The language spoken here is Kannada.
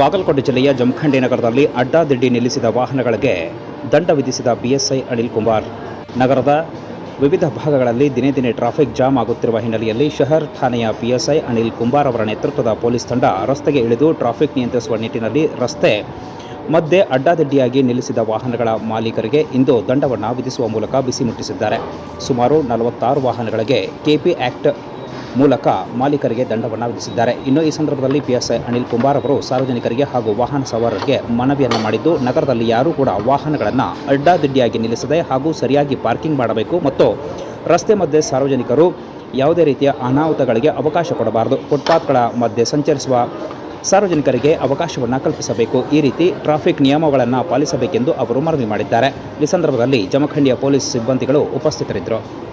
ಬಾಗಲಕೋಟೆ ಜಿಲ್ಲೆಯ ಜಮಖಂಡಿ ನಗರದಲ್ಲಿ ಅಡ್ಡಾದಿಡ್ಡಿ ನಿಲ್ಲಿಸಿದ ವಾಹನಗಳಿಗೆ ದಂಡ ವಿಧಿಸಿದ ಬಿಎಸ್ಐ ಅನಿಲ್ ಕುಮಾರ್. ನಗರದ ವಿವಿಧ ಭಾಗಗಳಲ್ಲಿ ದಿನೇ ದಿನೇ ಟ್ರಾಫಿಕ್ ಜಾಮ್ ಆಗುತ್ತಿರುವ ಹಿನ್ನೆಲೆಯಲ್ಲಿ ಶಹರ್ ಠಾಣೆಯ ಪಿಎಸ್ಐ ಅನಿಲ್ ಕುಂಬಾರ್ ಅವರ ನೇತೃತ್ವದ ಪೊಲೀಸ್ ತಂಡ ರಸ್ತೆಗೆ ಇಳಿದು ಟ್ರಾಫಿಕ್ ನಿಯಂತ್ರಿಸುವ ನಿಟ್ಟಿನಲ್ಲಿ ರಸ್ತೆ ಮಧ್ಯೆ ಅಡ್ಡಾದಿಡ್ಡಿಯಾಗಿ ನಿಲ್ಲಿಸಿದ ವಾಹನಗಳ ಮಾಲೀಕರಿಗೆ ಇಂದು ದಂಡವನ್ನು ವಿಧಿಸುವ ಮೂಲಕ ಬಿಸಿ ಮುಟ್ಟಿಸಿದ್ದಾರೆ. ಸುಮಾರು ನಲವತ್ತಾರು ವಾಹನಗಳಿಗೆ ಕೆಪಿ ಆಕ್ಟ್ ಮೂಲಕ ಮಾಲೀಕರಿಗೆ ದಂಡವನ್ನು ವಿಧಿಸಿದ್ದಾರೆ. ಇನ್ನು ಈ ಸಂದರ್ಭದಲ್ಲಿ ಪಿಎಸ್ಐ ಅನಿಲ್ ಕುಮಾರ್ ಅವರು ಸಾರ್ವಜನಿಕರಿಗೆ ಹಾಗೂ ವಾಹನ ಸವಾರರಿಗೆ ಮನವಿಯನ್ನು ಮಾಡಿದ್ದು, ನಗರದಲ್ಲಿ ಯಾರೂ ಕೂಡ ವಾಹನಗಳನ್ನು ಅಡ್ಡಾದಿಡ್ಡಿಯಾಗಿ ನಿಲ್ಲಿಸದೆ ಹಾಗೂ ಸರಿಯಾಗಿ ಪಾರ್ಕಿಂಗ್ ಮಾಡಬೇಕು ಮತ್ತು ರಸ್ತೆ ಮಧ್ಯೆ ಸಾರ್ವಜನಿಕರು ಯಾವುದೇ ರೀತಿಯ ಅನಾಹುತಗಳಿಗೆ ಅವಕಾಶ ಕೊಡಬಾರದು. ಫುಟ್ಪಾತ್ಗಳ ಮಧ್ಯೆ ಸಂಚರಿಸುವ ಸಾರ್ವಜನಿಕರಿಗೆ ಅವಕಾಶವನ್ನು ಕಲ್ಪಿಸಬೇಕು. ಈ ರೀತಿ ಟ್ರಾಫಿಕ್ ನಿಯಮಗಳನ್ನು ಪಾಲಿಸಬೇಕೆಂದು ಅವರು ಮನವಿ ಮಾಡಿದ್ದಾರೆ. ಈ ಸಂದರ್ಭದಲ್ಲಿ ಜಮಖಂಡಿಯ ಪೊಲೀಸ್ ಸಿಬ್ಬಂದಿಗಳು ಉಪಸ್ಥಿತರಿದ್ದರು.